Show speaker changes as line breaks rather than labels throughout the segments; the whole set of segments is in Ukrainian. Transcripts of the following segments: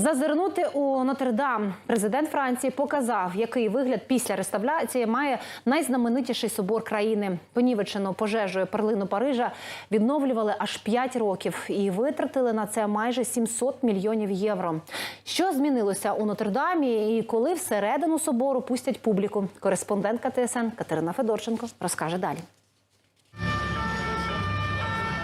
Зазирнути у Нотр-Дам президент Франції показав, який вигляд після реставрації має найзнаменитіший собор країни. Понівечену пожежею перлину Парижа відновлювали аж 5 років і витратили на це майже 700 мільйонів євро. Що змінилося у Нотр-Дамі і коли всередину собору пустять публіку? Кореспондентка ТСН Катерина Федорченко розкаже далі.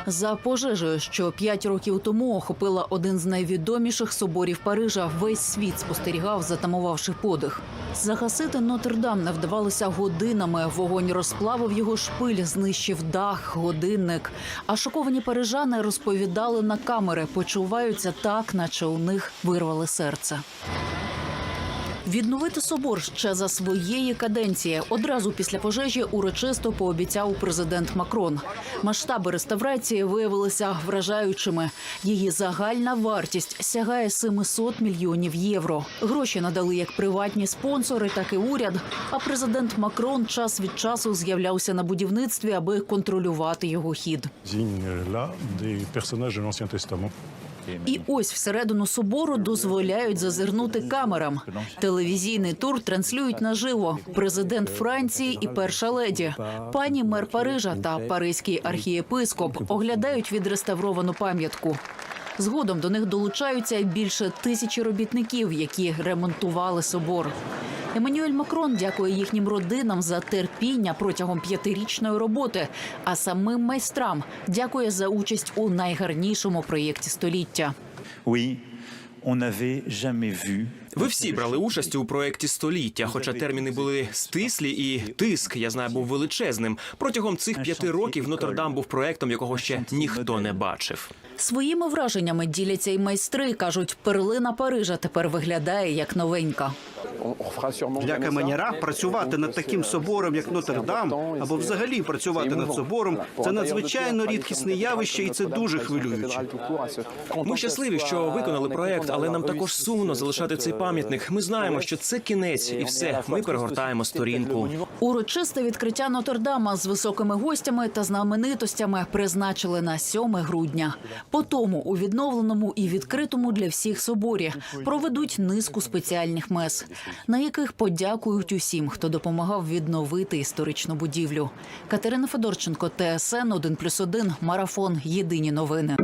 За пожежею, що п'ять років тому охопила один з найвідоміших соборів Парижа, весь світ спостерігав, затамувавши подих. Загасити Нотр-Дам не вдавалося годинами. Вогонь розплавив його шпиль, знищив дах, годинник. А шоковані парижани розповідали на камери, почуваються так, наче у них вирвали серце. Відновити собор ще за своєї каденції. Одразу після пожежі урочисто пообіцяв президент Макрон. Масштаби реставрації виявилися вражаючими. Її загальна вартість сягає 700 мільйонів євро. Гроші надали як приватні спонсори, так і уряд. А президент Макрон час від часу з'являвся на будівництві, аби контролювати його хід. І ось всередину собору дозволяють зазирнути камерам. Телевізійний тур транслюють наживо. Президент Франції і перша леді, пані мер Парижа та паризький архієпископ оглядають відреставровану пам'ятку. Згодом до них долучаються більше тисячі робітників, які ремонтували собор. Еммануель Макрон дякує їхнім родинам за терпіння протягом п'ятирічної роботи, а самим майстрам дякує за участь у найгарнішому проєкті століття.
Oui.
Ви всі брали участь у проєкті століття, хоча терміни були стислі і тиск, я знаю, був величезним. Протягом цих п'яти років Нотр-Дам був проєктом, якого ще ніхто не бачив.
Своїми враженнями діляться й майстри. кажуть, перлина Парижа тепер виглядає як новенька.
Для каменяра працювати над таким собором, як Нотр-Дам, або взагалі працювати над собором, це надзвичайно рідкісне явище, і це дуже хвилююче.
Ми щасливі, що виконали проєкт, але нам також сумно залишати цей пам'ятник. Ми знаємо, що це кінець, і все. Ми перегортаємо сторінку.
Урочисте відкриття Нотр-Дама з високими гостями та знаменитостями призначили на 7 грудня. По тому у відновленому і відкритому для всіх соборі проведуть низку спеціальних мес, на яких подякують усім, хто допомагав відновити історичну будівлю. Катерина Федорченко, ТСН 1+,1, Марафон. Єдині новини.